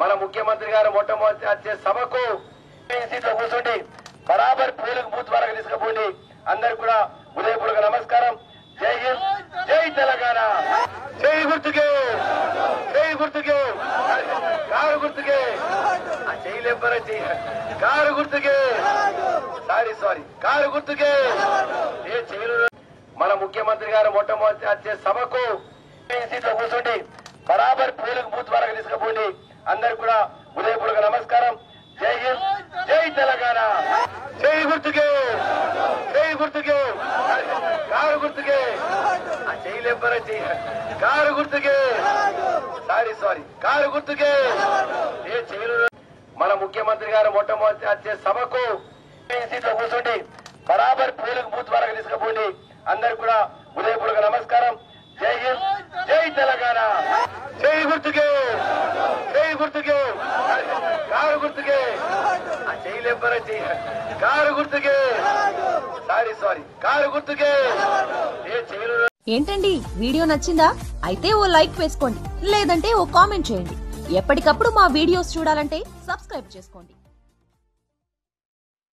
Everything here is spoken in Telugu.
మన ముఖ్యమంత్రి గారు మొట్టమొదటి వచ్చే సభకు ఈ సీట్లో కూర్చోండి బరాబర్ పూలకు బూత్ వరకు తీసుకుపోండి. అందరికి కూడా ఉదయపూర్వక నమస్కారం. జై హింద్ జై తెలంగాణ. జై గుర్తుకే జై గుర్తుకే కారు గుర్తుకే. చేయలేపరా చేయ కారు గుర్తుకే. సారీ సారీ కారు గుర్తుకే. మన ముఖ్యమంత్రి గారు మొట్టమొదటి వచ్చే సభకు సీట్లో బరాబర్ పోలింగ్ బూత్ వరకు తీసుకుపోండి. అందరికి కూడా ఉదయపూర్వక నమస్కారం. జై హింద్ జై తెలంగాణ. జై గుర్తుకే జై గుర్తుకే కారు గుర్తుకే. ఆ చేయలేపరా చెయ్య కారు గుర్తుకే. సారీ సారీ కారు గుర్తుకే. ఏ చేయలు మన ముఖ్యమంత్రి గారు మొట్టమొదటి వచ్చే సభకు ఈ సీట్లో కూర్చోండి బరాబర్ పోలింగ్ బూత్ వరకు తీసుకుపోండి అందరికి కూడా ఉదయపూర్వక నమస్కారం. జై హింద్ జై తెలంగాణ. జై గుర్తుకే జై గుర్తుకే కారు గుర్తుకే. చేయలేపరా కారు గుర్తుకే. సారీ సారీ కారు గుర్తుకే. ఏ చేయలు ఏంటండి? వీడియో నచ్చిందా? అయితే ఓ లైక్ వేసుకోండి. లేదంటే ఓ కామెంట్ చేయండి. ఎప్పటికప్పుడు మా వీడియోస్ చూడాలంటే సబ్స్క్రైబ్ చేసుకోండి.